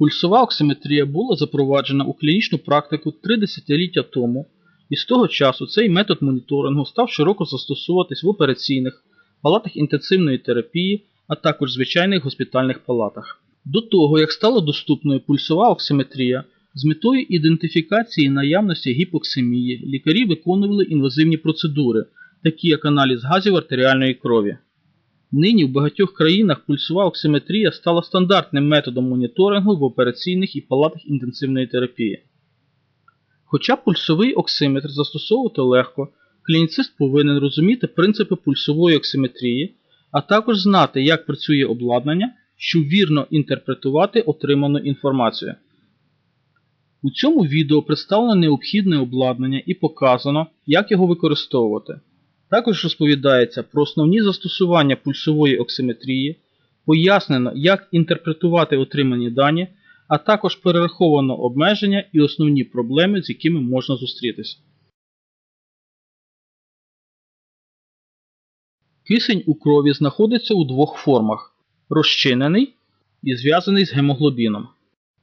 Пульсова оксиметрія була запроваджена у клінічну практику три десятиліття тому, і з того часу цей метод моніторингу став широко застосовуватись в операційних, палатах інтенсивної терапії, а також звичайних госпітальних палатах. До того, як стала доступною пульсова оксиметрія, з метою ідентифікації наявності гіпоксимії лікарі виконували інвазивні процедури, такі як аналіз газів артеріальної крові. Нині в багатьох країнах пульсова оксиметрія стала стандартним методом моніторингу в операційних і палатах інтенсивної терапії. Хоча пульсовий оксиметр застосовувати легко, клініцист повинен розуміти принципи пульсової оксиметрії, а також знати, як працює обладнання, щоб вірно інтерпретувати отриману інформацію. У цьому відео представлено необхідне обладнання і показано, як його використовувати. Також розповідається про основні застосування пульсової оксиметрії, пояснено, як інтерпретувати отримані дані, а також перераховано обмеження і основні проблеми, з якими можна зустрітися. Кисень у крові знаходиться у двох формах розчинений і зв'язаний з гемоглобіном.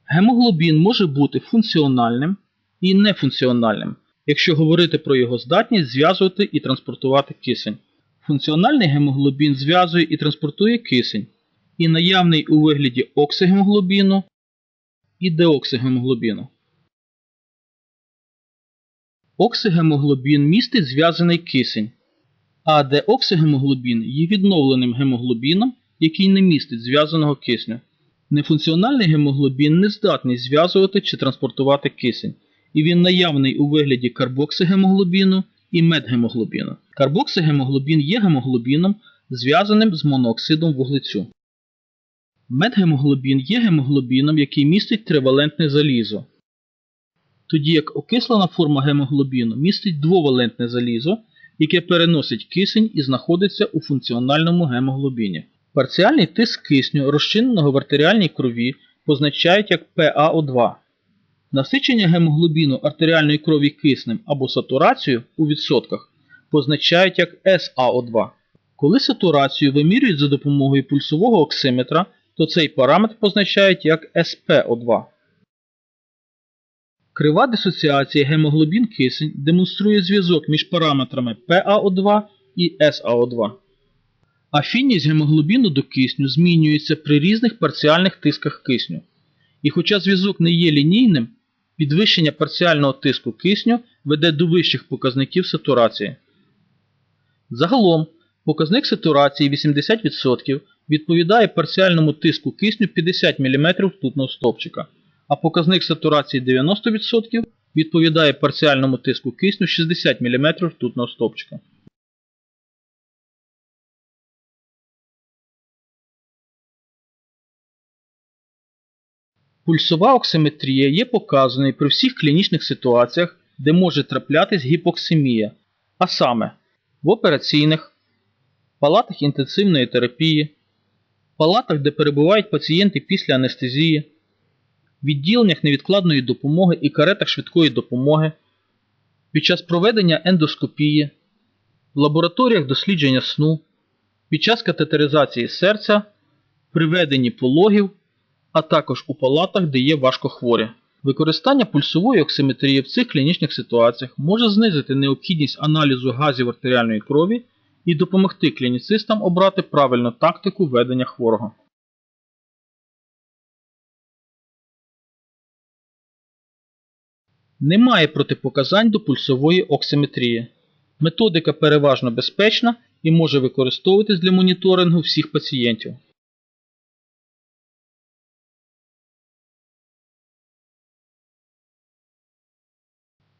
Гемоглобін може бути функціональним і нефункціональним, якщо говорити про його здатність зв'язувати і транспортувати кисень. Функціональний гемоглобін зв'язує і транспортує кисень, і наявний у вигляді оксигемоглобіну і деоксигемоглобіну. Оксигемоглобін містить зв'язаний кисень, а деоксигемоглобін є відновленим гемоглобіном, який не містить зв'язаного кисню. Нефункціональний гемоглобін не здатний зв'язувати чи транспортувати кисень, і він наявний у вигляді карбоксигемоглобіну і медгемоглобіну. Карбоксигемоглобін є гемоглобіном, зв'язаним з монооксидом вуглецю. Медгемоглобін є гемоглобіном, який містить тривалентне залізо. Тоді як окислена форма гемоглобіну містить двовалентне залізо, яке переносить кисень і знаходиться у функціональному гемоглобіні. Парціальний тиск кисню, розчиненого в артеріальній крові, позначають як ПаО2. Насичення гемоглобіну артеріальної крові киснем або сатурацію у відсотках позначають як СаО2. Коли сатурацію вимірюють за допомогою пульсового оксиметра, то цей параметр позначають як СПО2. Крива дисоціації гемоглобін-кисень демонструє зв'язок між параметрами ПаО2 і СаО2. Афінність гемоглобіну до кисню змінюється при різних парціальних тисках кисню. І хоча зв'язок не є лінійним, підвищення парціального тиску кисню веде до вищих показників сатурації. Загалом, показник сатурації 80% відповідає парціальному тиску кисню 50 мм ртутного стовпчика, а показник сатурації 90% відповідає парціальному тиску кисню 60 мм ртутного стовпчика. Пульсова оксиметрія є показаною при всіх клінічних ситуаціях, де може траплятись гіпоксимія, а саме в операційних, палатах інтенсивної терапії, палатах, де перебувають пацієнти після анестезії, відділеннях невідкладної допомоги і каретах швидкої допомоги, під час проведення ендоскопії, в лабораторіях дослідження сну, під час катетеризації серця, при веденні пологів а також у палатах, де є важкохворі. Використання пульсової оксиметрії в цих клінічних ситуаціях може знизити необхідність аналізу газів артеріальної крові і допомогти клініцистам обрати правильну тактику ведення хворого. Немає протипоказань до пульсової оксиметрії. Методика переважно безпечна і може використовуватись для моніторингу всіх пацієнтів.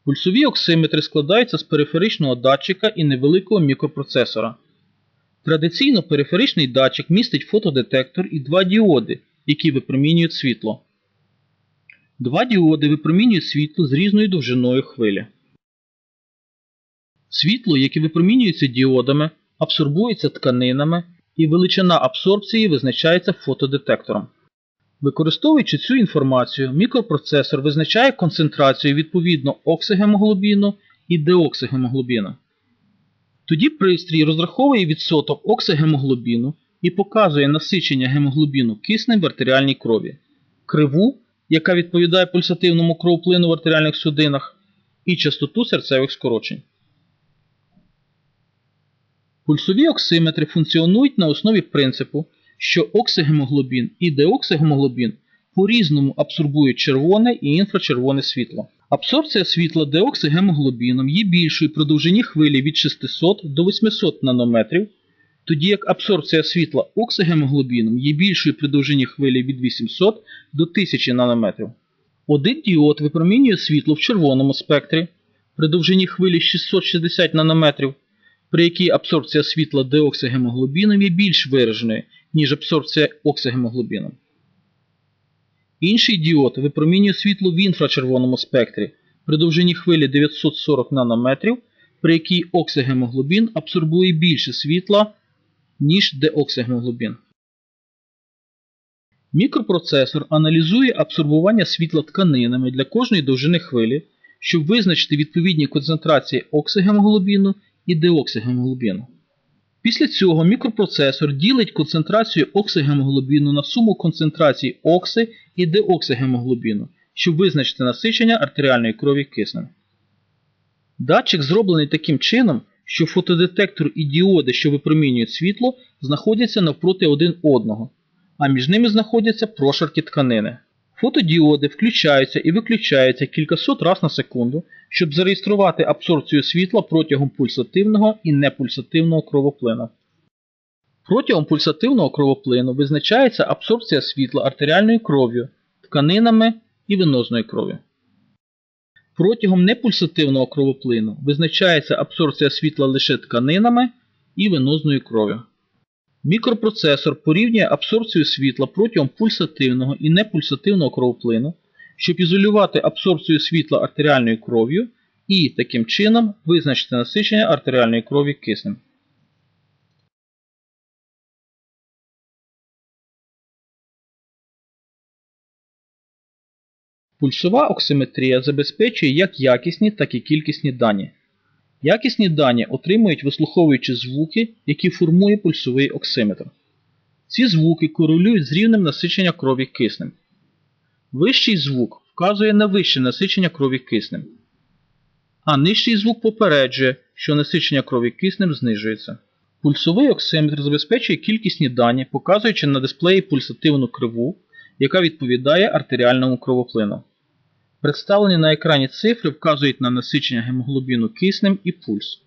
Пульсові оксиметри складаються з периферичного датчика і невеликого мікропроцесора. Традиційно периферичний датчик містить фотодетектор і два діоди, які випромінюють світло. Два діоди випромінюють світло з різною довжиною хвилі. Світло, яке випромінюється діодами, абсорбується тканинами і величина абсорбції визначається фотодетектором. Використовуючи цю інформацію, мікропроцесор визначає концентрацію відповідно оксигемоглобіну і деоксигемоглобіну. Тоді пристрій розраховує відсоток оксигемоглобіну і показує насичення гемоглобіну киснем в артеріальній крові. Криву яка відповідає пульсативному кровоплину в артеріальних судинах, і частоту серцевих скорочень. Пульсові оксиметри функціонують на основі принципу, що оксигемоглобін і деоксигемоглобін по-різному абсорбують червоне і інфрачервоне світло. Абсорбція світла деоксигемоглобіном є більшою при довжині хвилі від 600 до 800 нанометрів, тоді як абсорбція світла оксигемоглобіном є більшою при довжині хвилі від 800 до 1000 нанометрів. Один діод випромінює світло в червоному спектрі при довжині хвилі 660 нанометрів, при якій абсорбція світла деоксигемоглобіном є більш вираженою, ніж абсорбція оксигемоглобіном. Інший діод випромінює світло в інфрачервоному спектрі при довжині хвилі 940 нанометрів, при якій оксигемоглобін абсорбує більше світла, ніж деоксигемоглобін. Мікропроцесор аналізує абсорбування світла тканинами для кожної довжини хвилі, щоб визначити відповідні концентрації оксигемоглобіну і деоксигемоглобіну. Після цього мікропроцесор ділить концентрацію оксигемоглобіну на суму концентрацій окси і деоксигемоглобіну, щоб визначити насичення артеріальної крові киснем. Датчик зроблений таким чином, що фотодетектор і діоди, що випромінюють світло, знаходяться навпроти один одного, а між ними знаходяться прошарки тканини. Фотодіоди включаються і виключаються кількасот раз на секунду, щоб зареєструвати абсорбцію світла протягом пульсативного і непульсативного кровоплину. Протягом пульсативного кровоплину визначається абсорбція світла артеріальною кров'ю, тканинами і венозною кров'ю. Протягом непульсативного кровоплину визначається абсорбція світла лише тканинами і венозною кров'ю. Мікропроцесор порівнює абсорбцію світла протягом пульсативного і непульсативного кровоплину, щоб ізолювати абсорбцію світла артеріальною кров'ю і таким чином визначити насичення артеріальної крові киснем. Пульсова оксиметрія забезпечує як якісні, так і кількісні дані. Якісні дані отримують вислуховуючи звуки, які формує пульсовий оксиметр. Ці звуки корелюють з рівнем насичення крові киснем. Вищий звук вказує на вище насичення крові киснем, а нижчий звук попереджує, що насичення крові киснем знижується. Пульсовий оксиметр забезпечує кількісні дані, показуючи на дисплеї пульсативну криву, яка відповідає артеріальному кровоплину. Представлені на екрані цифри вказують на насичення гемоглобіну киснем і пульс.